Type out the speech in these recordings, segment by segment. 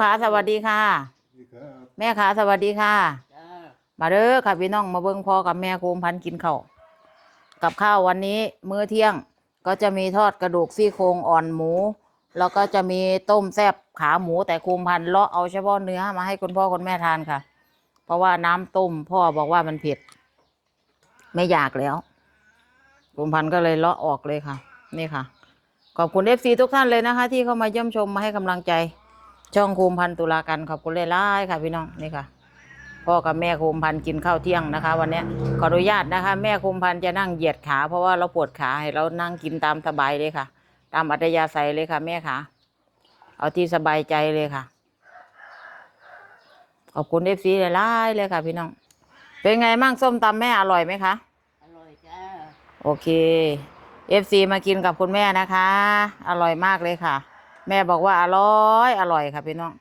ขาสวัสดีค่ะดีครับแม่ขาสวัสดีค่ะจ้ามาเด้อค่ะพี่น้องมาเบิ่งพ่อกับแม่โคมพันธุ์กินข้าวกับข้าววันนี้มื้อเที่ยงก็จะมีทอดกระดูกซี่โครงอ่อนหมู แล้วก็จะมีต้มแซ่บขาหมูแต่โคมพันธุ์เลาะเอาเฉพาะเนื้อมาให้คุณพ่อคุณแม่ทานค่ะ เพราะว่าน้ำต้มพ่อบอกว่ามันเผ็ดไม่อยากแล้วโคมพันธุ์ก็เลยเลาะออกเลยค่ะ นี่ค่ะ ขอบคุณเอฟซีทุกท่านเลยนะคะ ที่เข้ามาเยี่ยมชมมาให้กำลังใจ ช่องโคมพันธุ์ตุลากันขอบคุณเลยล่ายๆค่ะพี่น้องนี่ค่ะ พ่อกับแม่โคมพันธุ์กินข้าวเที่ยงนะคะ วันเนี้ยขออนุญาตนะคะ แม่โคมพันธุ์จะนั่งเหยียดขา เพราะว่าเราปวดขาให้เรานั่งกินตามสบายเลยค่ะ ตามอัธยาศัยเลยค่ะ แม่ค่ะ เอาที่สบายใจเลยค่ะ ขอบคุณเอฟซีหลายๆเลยค่ะ พี่น้อง เป็นไงมั่งส้มตำแม่อร่อยไหมคะอร่อยจ้าโอเคเอฟซีมากินกับคุณแม่นะคะ อร่อยมากเลยค่ะ แม่บอกว่าอร่อยอร่อยค่ะพี่น้อง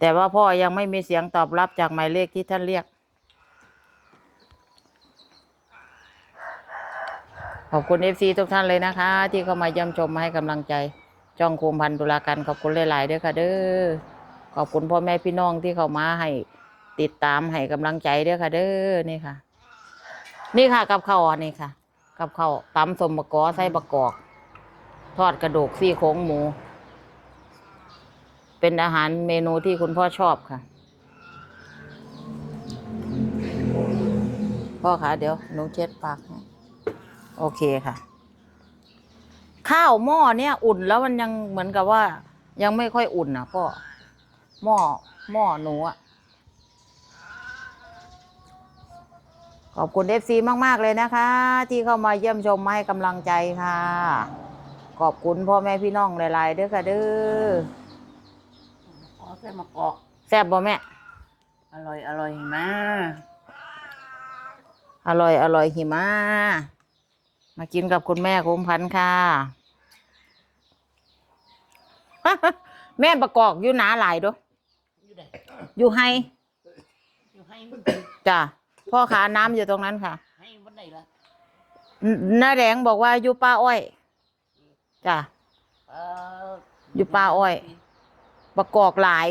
แต่ว่าพ่อยังไม่มีเสียงตอบรับจากหมายเลขที่ท่านเรียก ขอบคุณเอฟซีทุกท่านเลยนะคะ ที่เข้ามาเยี่ยมชมมาให้กำลังใจ จ้องโคมพันธุลากันขอบคุณหลายๆด้วยค่ะ เด้อ ขอบคุณพ่อแม่พี่น้องที่เข้ามาให้ติดตามให้กำลังใจด้วยค่ะ เด้อนี่ค่ะ นี่ค่ะกับข้าวนนี้ค่ะ กับข้าวตำสมบะกอใส่บะกอก ทอดกระดูกซี่โครงหมู เป็นอาหารเมนูที่คุณพ่อชอบค่ะ พ่อคะเดี๋ยวหนูเช็ดปากให้โอเคค่ะ ข้าวหม้อเนี่ยอุ่นแล้วมันยังเหมือนกับว่า ยังไม่ค่อยอุ่นนะพ่อหม้อหม้อหนูอะ ขอบคุณเอฟซีมาก ๆ เลยนะคะ ที่เข้ามาเยี่ยมชมมาให้กำลังใจค่ะ ขอบคุณพ่อแม่พี่น้องหลายๆเด้อค่ะเด้อขอใส่มะกอกแซ่บบ่แม่ อร่อยอร่อยมากอร่อยอร่อยหิมะมากินกับคุณแม่คุ้มพันธุ์ค่ะ แม่ประกอบอยู่หนาหลายเด้วยอยู่ไหนอยู่ให้อยู่ให้มันจ้ะ พ่อขาน้ำอยู่ตรงนั้นค่ะให้วันไหนล่ะนน้าแดงบอกว่าอยู่ป้าอ้อยจ้ะเอออยู่ป่าอ้อย ประกอบหลาย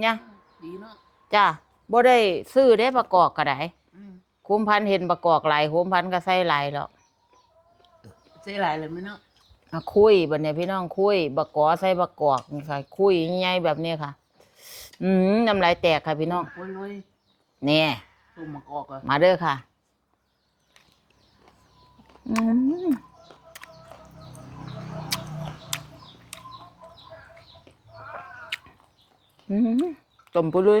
เนี่ยดีเนาะจ้ะบ่ได้ซื้อได้ประกอบก็ได้อืมคุ้มพันธุ์เห็นประกอบหลายคุ้มพันธุ์ก็ใส่หลายแล้วใส่หลายเลยไหมเนาะมาคุยบัดเนี่ยพี่น้องคุยบะกอใส่บะกอกนี่ค่ะ คุยใหญ่ๆแบบนี้ค่ะ อืมน้ำลายแตกค่ะพี่น้อง โอ้ยโอ้ยเนี่ย ต้มมะกอกอะมาเด้อค่ะอืมอืมต้มไปเลย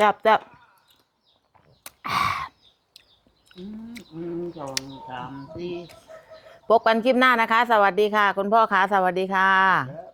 จับจับอืมหนึ่งสองสามสี่ พบกันคลิปหน้านะคะ สวัสดีค่ะ คุณพ่อค่ะสวัสดีค่ะครับ